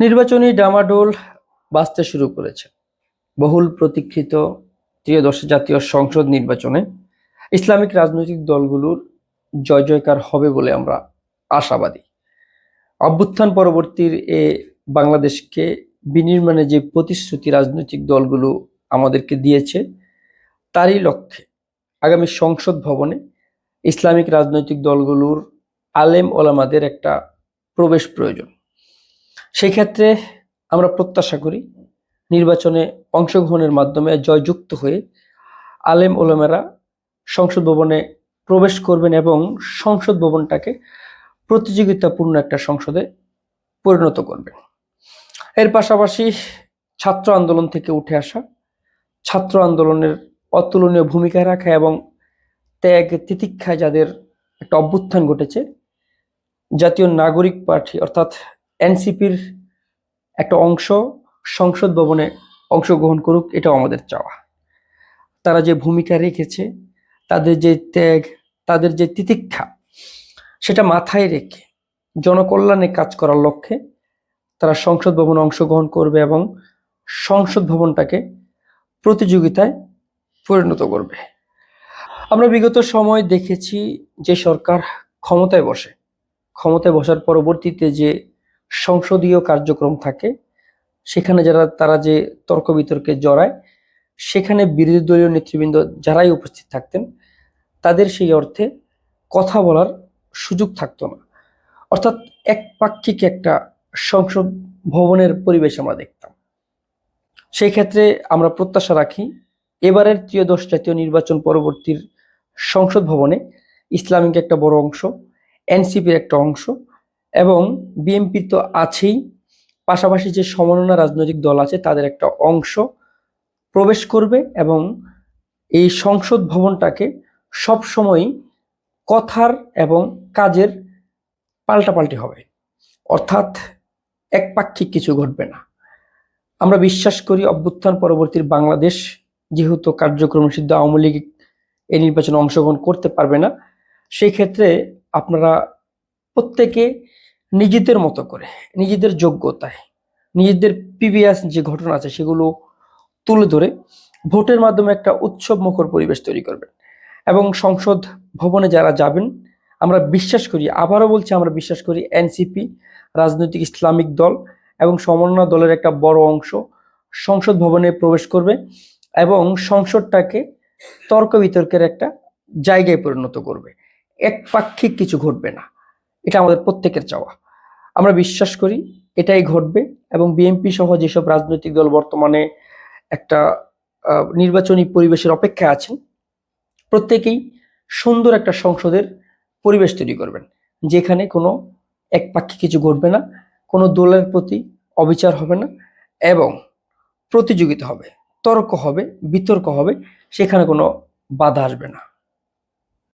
নির্বাচনী ডামাডোল বাঁচতে শুরু করেছে। বহুল প্রতীক্ষিত ত্রিয়দশ জাতীয় সংসদ নির্বাচনে ইসলামিক রাজনৈতিক দলগুলোর জয় জয়কার হবে বলে আমরা আশাবাদী। অভ্যুত্থান পরবর্তীর এ বাংলাদেশকে বিনির্মাণে যে প্রতিশ্রুতি রাজনৈতিক দলগুলো আমাদেরকে দিয়েছে, তারই লক্ষ্যে আগামী সংসদ ভবনে ইসলামিক রাজনৈতিক দলগুলোর আলেম ওলামাদের একটা প্রবেশ প্রয়োজন। সেই ক্ষেত্রে আমরা প্রত্যাশা করি নির্বাচনে অংশগ্রহণের মাধ্যমে জয়যুক্ত হয়ে আলেম ওলামেরা সংসদ ভবনে প্রবেশ করবেন এবং সংসদ ভবনটাকে প্রতিযোগিতাপূর্ণ একটা সংসদে পরিণত করবেন। এর পাশাপাশি ছাত্র আন্দোলন থেকে উঠে আসা, ছাত্র আন্দোলনের অতুলনীয় ভূমিকা রাখা এবং ত্যাগ তিতিক্ষায় যাদের একটা অভ্যুত্থান ঘটেছে, জাতীয় নাগরিক পার্টি অর্থাৎ এনসিপির একটা অংশ সংসদ ভবনে অংশগ্রহণ করুক, এটাও আমাদের চাওয়া। তারা যে ভূমিকা রেখেছে, তাদের যে ত্যাগ, তাদের যে তিতিক্ষা, সেটা মাথায় রেখে জনকল্যাণে কাজ করার লক্ষ্যে তারা সংসদ ভবনে অংশগ্রহণ করবে এবং সংসদ ভবনটাকে প্রতিযোগিতায় পরিণত করবে। আমরা বিগত সময় দেখেছি যে সরকার ক্ষমতায় বসে। ক্ষমতায় বসার পরবর্তীতে যে সংসদীয় কার্যক্রম থাকে, সেখানে যারা, তারা যে তর্ক বিতর্কে জড়ায়, সেখানে বিরোধী দলীয় নেতৃবৃন্দ যারাই উপস্থিত থাকতেন, তাদের সেই অর্থে কথা বলার সুযোগ থাকতো না। অর্থাৎ একপাক্ষিক একটা সংসদ ভবনের পরিবেশ আমরা দেখতাম। সেই ক্ষেত্রে আমরা প্রত্যাশা রাখি, এবারের ত্রিয়দশ জাতীয় নির্বাচন পরবর্তীর সংসদ ভবনে ইসলামিক একটা বড় অংশ, এনসিপির একটা অংশ এবং বিএনপির তো আছেই। পাশাপাশি যে সমন্বয় রাজনৈতিক দল আছে, তাদের একটা অংশ প্রবেশ করবে এবং এই সংসদ ভবনটাকে সবসময়ই কথার এবং কাজের পাল্টাপাল্টি হবে। অর্থাৎ একপাক্ষিক কিছু ঘটবে না। আমরা বিশ্বাস করি অভ্যুত্থান পরবর্তীর বাংলাদেশ যেহেতু কার্যক্রম সিদ্ধ আওয়ামী লীগ এই নির্বাচনে অংশগ্রহণ করতে পারবে না, সেই ক্ষেত্রে আপনারা প্রত্যেকে নিজেদের মতো করে, নিজেদের যোগ্যতায়, নিজেদের প্রিভিয়াস যে ঘটনা আছে সেগুলো তুলে ধরে ভোটের মাধ্যমে একটা উৎসব মুখর পরিবেশ তৈরি করবেন। এবং সংসদ ভবনে যারা যাবেন, আমরা বিশ্বাস করি, আবারও বলছি আমরা বিশ্বাস করি এনসিপি রাজনৈতিক ইসলামিক দল এবং সমন্বয় দলের একটা বড় অংশ সংসদ ভবনে প্রবেশ করবে এবং সংসদটাকে তর্ক বিতর্কের একটা জায়গায় পরিণত করবে। একপাক্ষিক কিছু ঘটবে না। এটা আমাদের প্রত্যেকের চাওয়া। আমরা বিশ্বাস করি এটাই ঘটবে এবং বিএনপি সহ যেসব রাজনৈতিক দল বর্তমানে একটা নির্বাচনী পরিবেশের অপেক্ষায় আছেন, প্রত্যেকেই সুন্দর একটা সংসদের পরিবেশ তৈরি করবেন, যেখানে কোনো এক একপাক্ষিক কিছু ঘটবে না, কোনো দলের প্রতি অবিচার হবে না এবং প্রতিযোগিতা হবে, তর্ক হবে, বিতর্ক হবে, সেখানে কোনো বাধা আসবে না।